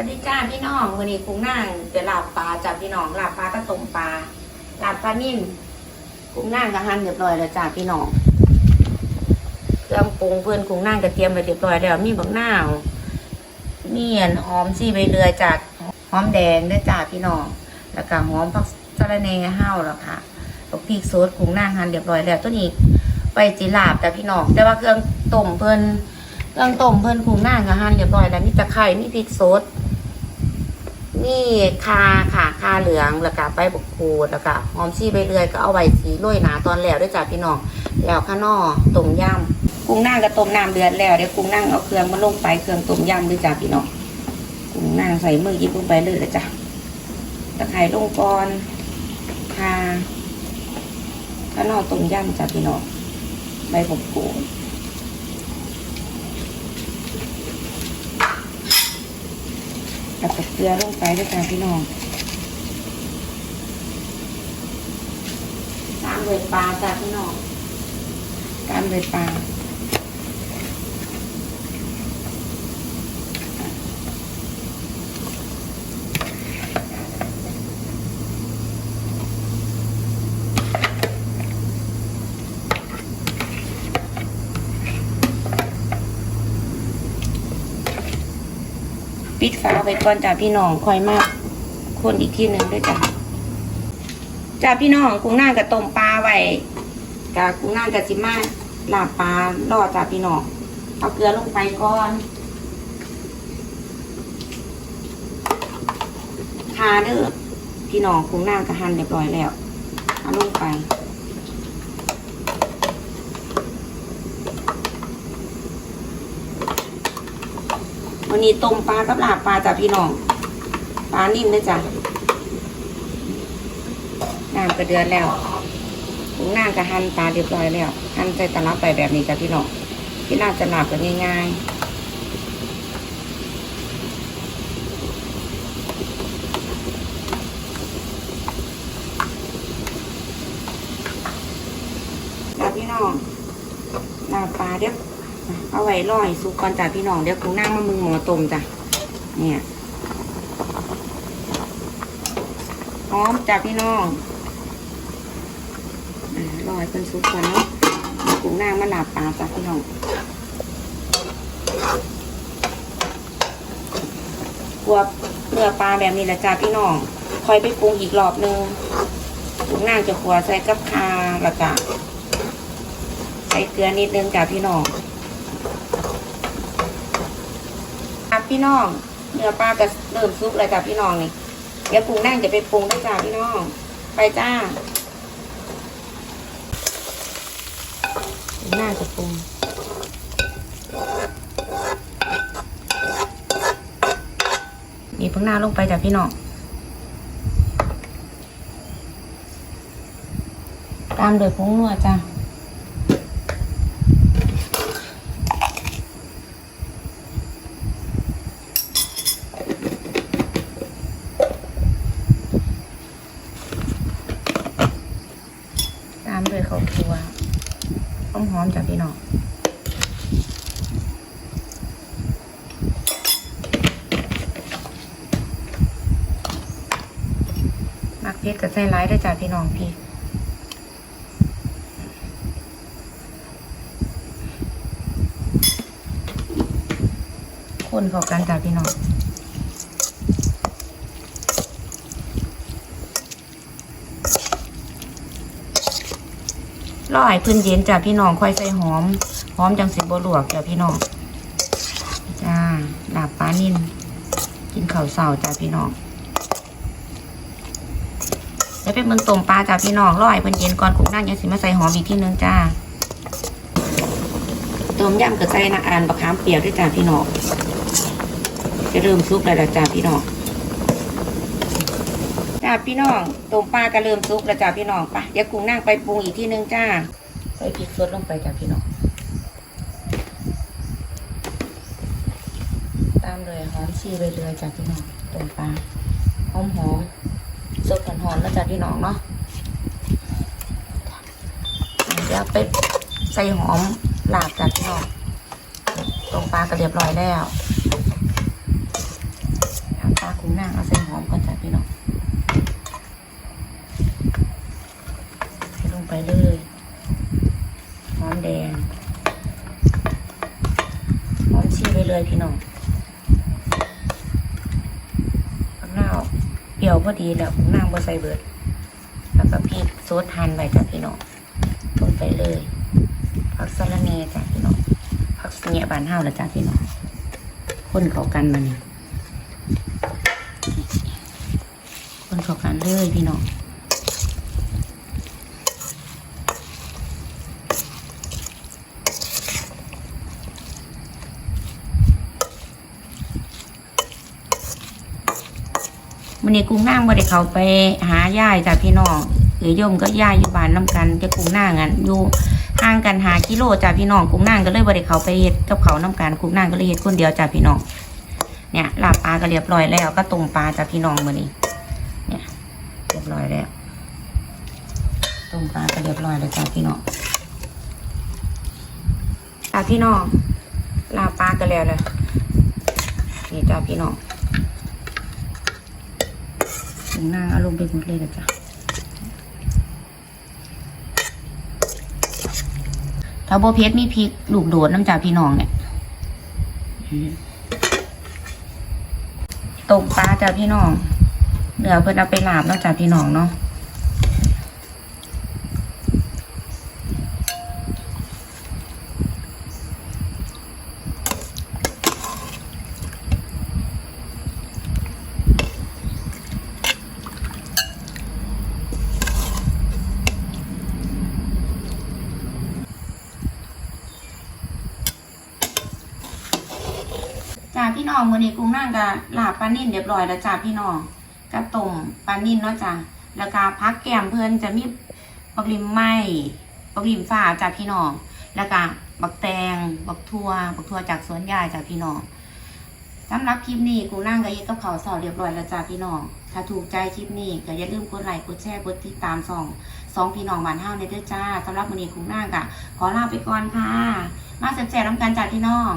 วัสดีจ้าพี่น้องวันนี้กุ้งนั่งจะลาบปลาจ้าพี่น้องลาบปลาก็ต้มปลาลาบปลานิ่มกุ้งนั่งก็หั่นเรียบร้อยแล้วจ้าพี่น้องเครื่องปรุงเพื่อนกุ้งนั่งก็เตรียมไว้เรียบร้อยแล้วมีบักนาวมีอันหอมซี่ใบเรือยจากหอมแดงด้วยจ้าพี่น้องแล้วก็หอมผักสะระแหน่ห้าวแล้วค่ะบักพริกโซดกุ้งนั่งหั่นเรียบร้อยแล้วตัวนี้ไปจีลาบจ้าพี่น้องแต่ว่าเครื่องต้มเพื่อนเครื่องต้มเพื่อนกุ้งนั่งก็หั่นเรียบร้อยแล้วมีตะไคร้มีพริกโซด นี่คาค่ะคาเหลืองแล้วก็ใบบกคูดแล้วก็หอมชี่ใบเรื่อยก็เอาไว้สีโรยหนาตอนแล้วด้วยจ้าพี่น้องแล้วข้างนอกต้มยำกุ้งนั่งก็ต้มน้ำเดือดแล้วเดี๋ยวกุ้งนั่งเอาเครื่องมาลงไปเครื่องต้มยำด้วยจ้าพี่น้องกุ้งนั่งใส่มือยิบลงไปเลยเลยจ้ะตะไคร้ลงก่อนคาข้างนอกต้มยำจ้าพี่น้องใบบกคูด กับเก ลือลงไปด้วยกันพี่น้องตามเลยปลาจ้าพี่น้องตามเลยปลา ปิดฝาไว้ก่อนจ้าพี่น้องคอยมากคนอีกที่หนึ่งด้วยจ้าจ้าพี่น้องกุ้งน่างกับต้มปลาไว้กะกุ้งน่างกับจิมาลาบปลารอจ้าพี่น้องเอาเกลือลงไปก่อนทาเด้อพี่น้องกุ้งน่างกับหั่นเรียบร้อยแล้วเอาลงไป วันนี้ต้มปลากับลาบปลาจ้ะพี่น้องปลานิ่มนะจ๊ะน้ำกระเดือนแล้วถุงน้ำกระหั่นปลาเรียบร้อยแล้วหั่นใส่ตะลับไปแบบนี้จ้ะพี่น้องที่น่าจะหลับกันง่ายๆจ้ะพี่น้องลาปลาเดี๋ยว เอาไว้ลอยสุกก่อนจ้ะพี่น้องเดี๋ยวกูนั่งมามึงหมอต้มจ้ะเนี่ยหอมจ้ะพี่น้องอ่าลอยเป็นสุกก่อนเนาะกูนั่งมาหลับปลาจ้ะพี่น้องกลัวเนื้อปลาแบบนี้แหละจ้ะพี่น้องคอยไปปรุงอีกรอบนึงกูนั่งจะขัวใส่กับคาแล้วก็ใส่เกลือนิดนึงจ้ะพี่น้อง ครับ พี่น้องเนื้อปลาก็เริ่มซุกแล้วจ้ะพี่น้องนี่เดี๋ยวปรุงนั่งจะไปปรุงด้วยจ้าพี่น้อง ไปจ้าปรุงนั่งจะปรุงมีเพิ่งหน้าลงไปจ้ะพี่น้องตามโดวยผงนัวจ้า ตามด้วย ข้าวคั่วหอมหอมจากพี่น้องมักเพชรกับไส้ร้ายได้จ้าพี่น้องพี่คนเข้ากันจ้าพี่น้อง รอให้เพื้นเย็นจ้ะพี่น้องค่อยใส่หอม หอมจังสิบ่ลวกจ้ะพี่น้องจ้าลาบปลานิ่นกินข้าวเสาจ้ะพี่น้องเดี๋ยวไปเมืองต้มปลาจ้ะพี่น้องรอให้เพื้นเย็นก่อนกุกนั่งยังสิมาใส่หอมอีกที่นึงจ้าต้มยำกับใส่น้ำอ่านบะขามเปียกด้วยจ้ะพี่น้องจะเริ่มซุปแล้วล่ะจ้ะพี่น้อง จ้าพี่น้องต้มปลาก็เริ่มซุปแล้วจ้ะพี่น้องไปเดี๋ยวกุ้งนั่งไปปรุงอีกที่นึงจ้าใส่พริกสดลงไปจ้ะพี่น้อง ตามเลยหอมชีไปเรื่อยจาพี่น้องต้มปลาหอมหอมสดหอมๆแล้วจาพี่น้องเนาะเดี๋ยวไปใส่หอมลาบจาพี่น้องต้มปลาก็เรียบร้อยแล้วปลากุ้งนางเอาใส่หอมก่อนจ้ะพี่น้องใส่ลง ไปเลยหอมแดงหอมชีไปเลยพี่น้องข้างหน้าเปรี้ยวพอดีแล้วกุ้งนาบ่ใส่เบิด แล้วก็พริกโซดหั่นไว้จ้ะพี่น้องลงไปเลยผักสะระเนจ้ะพี่น้องผักเสียบานเฮาแล้วจ้ะพี่น้องคนเขากันมานี่คนเขากันเลยพี่น้อง มันนี้กุ้งนางบ่ได้เขาไปหาย่ายจ้ะพี่น้องหรือยมก็ย่ายอยู่บ้านน้ำกันจะกุ้งนางอะอยู่ห่างกันหากิโลจ้ะพี่น้องกุ้งนางก็เลยบ่ได้เขาไปเฮ็ดกับเขาน้ำกันกุ้งนางก็เลยเฮ็ดคนเดียวจ้ะพี่น้องเนี่ยลาบปลาก็เรียบร้อยแล้วก็ต้มปลาจ้ะพี่น้องมื้อนี้เนี่ยเรียบร้อยแล้วต้มปลาก็เรียบร้อยแล้วจ้ะพี่น้องจ้ะพี่น้องลาบปลาก็แล้วเลยนี่จ้ะพี่น้อง ถึงหน้าอารมณ์ไปหมดเลยนะจ้ะถ้าโบเพชรมีพริกลูกโดดน้ำจ่าพี่น้องเนี่ยตกปลาจ้ะพี่น้องเดี๋ยวเพิ่นเอาไปลาบเนาะจ้าพี่น้องเนาะ น้องมื้อนี้กุ้งนั่งกับลาบปลานิ่นเรียบร้อยแล้วจ้าพี่น้องกับต้มปลานิ่นเนาะจ้ะแล้วก็พักแก้มเพิ่นจะมีบักลิมไหมบักลิมฟ้าจ้าพี่น้องแล้วก็บักแตงบักทั่วบักทั่วจากสวนยายจ้าพี่น้องสำหรับคลิปนี้กูนั่งกับเย็ดกับเขาสอบเรียบร้อยแล้วจ้าพี่น้อง ถ้าถูกใจคลิปนี้ก็อย่าลืมกดไลค์กดแชร์กดติดตามสองสองพี่น้องบ้านเฮาในเด้อจ้าสำหรับมื้อนี้กูนั่งกะขอลาไปก่อนค่ะ มาแซ่บๆน้ำกันจ้าพี่น้อง